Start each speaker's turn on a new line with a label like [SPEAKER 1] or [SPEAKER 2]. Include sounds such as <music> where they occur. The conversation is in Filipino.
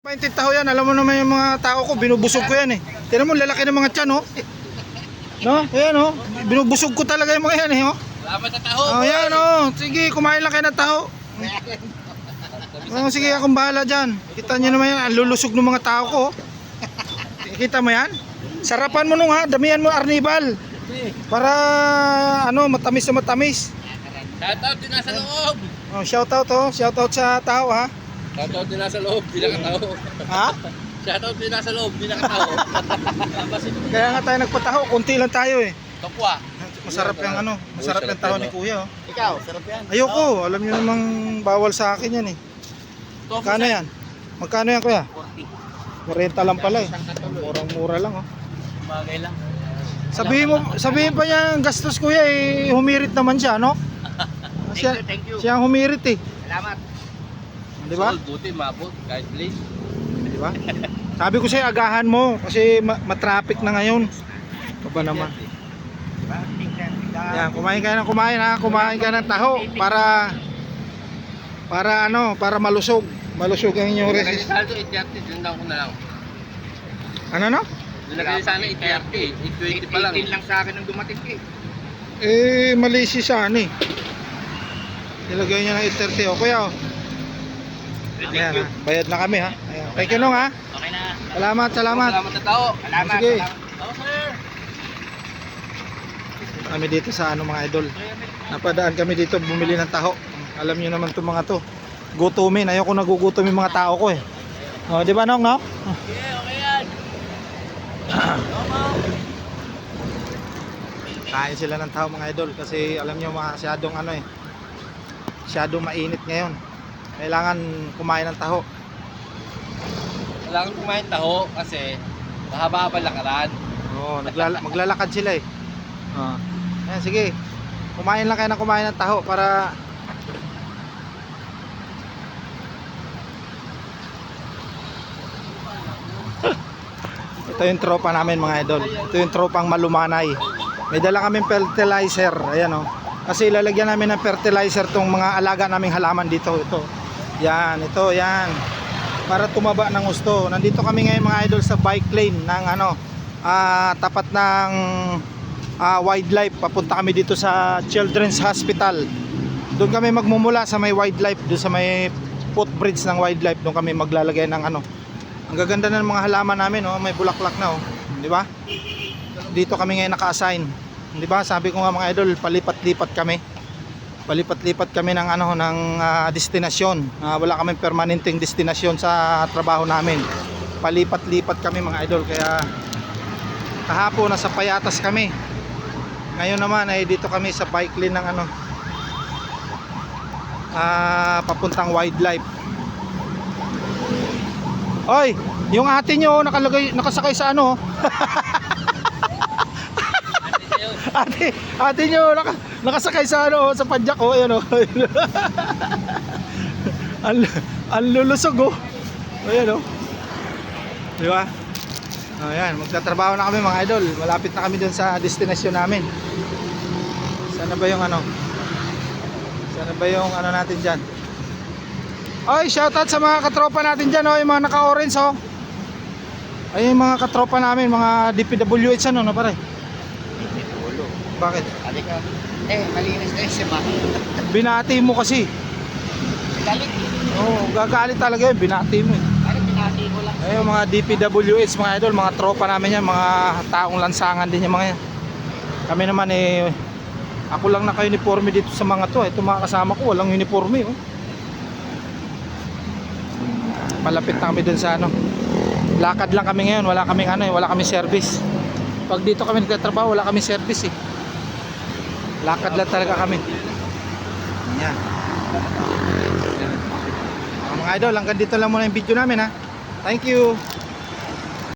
[SPEAKER 1] Painted taho yan, alam mo naman yung mga tao ko, binubusog ko yan eh. Tignan mo, lalaki ng mga tiyan oh. No? Ayan oh. Binubusog ko talaga yung mga yan eh oh.
[SPEAKER 2] Salamat sa taho.
[SPEAKER 1] Oh, yan oh. Sige, kumain lang kayo ng taho. Oh, sige, akong bahala dyan. Kita nyo naman yan, ang lulusog ng mga tao ko. oh. Kita mo yan? Sarapan mo nung ha, damihan mo arnibal. Para ano, matamis na matamis.
[SPEAKER 2] Shoutout din nasa loob.
[SPEAKER 1] Oh, shout out oh, shout out sa tao ha.
[SPEAKER 2] Shoutout din nasa loob, di nakataho.
[SPEAKER 1] Ha? <laughs>
[SPEAKER 2] Shoutout din nasa loob, di nakataho. <laughs>
[SPEAKER 1] Kaya nga tayo nagpataho, konti lang tayo eh.
[SPEAKER 2] Kapwa.
[SPEAKER 1] Masarap yung ano, masarap yung taho ni Kuya oh.
[SPEAKER 2] Ikaw, sarap yan.
[SPEAKER 1] Ayoko, alam niyo namang bawal sa akin yan eh. Magkano yan? Magkano yan Kuya? 40 lang pala eh. Murang-mura lang oh.
[SPEAKER 2] Bagay lang.
[SPEAKER 1] Sabihin mo, sabihin pa niya ang gastos Kuya eh, humirit naman siya, no? <laughs> Siya,
[SPEAKER 2] thank you.
[SPEAKER 1] siya humirit eh.
[SPEAKER 2] Salamat.
[SPEAKER 1] Di ba?
[SPEAKER 2] Sold, buti, mabot. Kahit please.
[SPEAKER 1] Di ba? Sabi ko sa'yo, agahan mo kasi ma- matraffic na ngayon. Ito ba naman? Yan, kumain ka ng kumain ha, kumain ka ng taho para para ano, para malusog. Malusog ang inyong resist.
[SPEAKER 2] Saldo, 830. Dinundan ko na lang.
[SPEAKER 1] Ano no?
[SPEAKER 2] Nilagay sana 830. 820 pa lang. 18 lang sa akin nung dumating eh.
[SPEAKER 1] Eh, mali si San eh. Nilagay niya ng 830 o kuya oh. Ayan, ha. Bayad na kami ha. Ayan. Thank you nung ha.
[SPEAKER 2] Okay na.
[SPEAKER 1] Salamat, salamat.
[SPEAKER 2] Salamat sa tao.
[SPEAKER 1] Salamat, Sige.
[SPEAKER 2] Oo, sir.
[SPEAKER 1] Kami dito sa ano mga idol. Napadaan kami dito bumili ng taho. Alam niyo naman 'tong mga to. Gutumin, ayoko nagugutom yung mga tao ko eh. Oh, di ba nong no?
[SPEAKER 2] Okay, okay yan.
[SPEAKER 1] Kain sila ng tao mga idol kasi alam niyo masyadong ano eh. Masyadong mainit ngayon. Kailangan kumain ng taho.
[SPEAKER 2] Kailangan kumain taho kasi mahaba-haba lakaran.
[SPEAKER 1] Oo, naglala- maglalakad sila eh. Oh. Ayan, sige. Kumain lang kayo ng kumain ng taho para Ito yung tropa namin mga idol. Ito yung tropang malumanay. May dala kaming fertilizer. Ayan oh. Kasi ilalagyan namin ng fertilizer tong mga alaga naming halaman dito. Ito. Yan, ito, yan. Para tumaba ng gusto. Nandito kami ngayon mga idol sa bike lane ng ano, ah, tapat ng ah, wildlife. Papunta kami dito sa Children's Hospital. Doon kami magmumula sa may wildlife, doon sa may footbridge ng wildlife. Doon kami maglalagay ng ano. Ang gaganda ng mga halaman namin, oh. may bulaklak na, oh. di ba? Dito kami ngayon naka-assign. Di ba? Sabi ko nga mga idol, palipat-lipat kami. Palipat-lipat kami ng ano ng ah, destinasyon. Ah, wala kaming permanenteng destinasyon sa trabaho namin. Palipat-lipat kami mga idol kaya kahapon nasa Payatas kami. Ngayon naman ay dito kami sa bike lane ng ano ah, papuntang wildlife. Oy, yung ate nyo nakalagay nakasakay sa ano? oh. <laughs> ate, ate nyo naka, nakasakay sa ano sa padyak oh, ayan oh. <laughs> ang, ang lulusog oh. Ayan oh. Di ba? Ayan, magtatrabaho na kami mga idol. Malapit na kami dun sa destinasyon namin. Sana ba yung ano? Sana ba yung ano natin dyan? Oy, shoutout sa mga katropa natin dyan, oh, yung mga naka-orange, oh. Ay, yung mga katropa namin, mga DPWH, ano, na pare? Bakit?
[SPEAKER 2] Halika. Eh, malinis na yung sima.
[SPEAKER 1] Binati mo kasi.
[SPEAKER 2] Galit.
[SPEAKER 1] Oo, oh, gagalit talaga yun, binati mo eh.
[SPEAKER 2] Ano, pinati ko lang.
[SPEAKER 1] Ay, yung mga DPWH, mga idol, mga tropa namin yan, mga taong lansangan din yung mga yan. Kami naman eh, ako lang naka-uniforme dito sa mga to. Ito mga kasama ko, walang uniforme. Oh. Malapit na kami dun sa ano. Lakad lang kami ngayon, wala kaming ano eh, wala kaming service. Pag dito kami nagtatrabaho, wala kaming service eh. Lakad lang talaga kami. Yan. Mga idol, hanggang dito lang muna yung video namin ha. Thank you.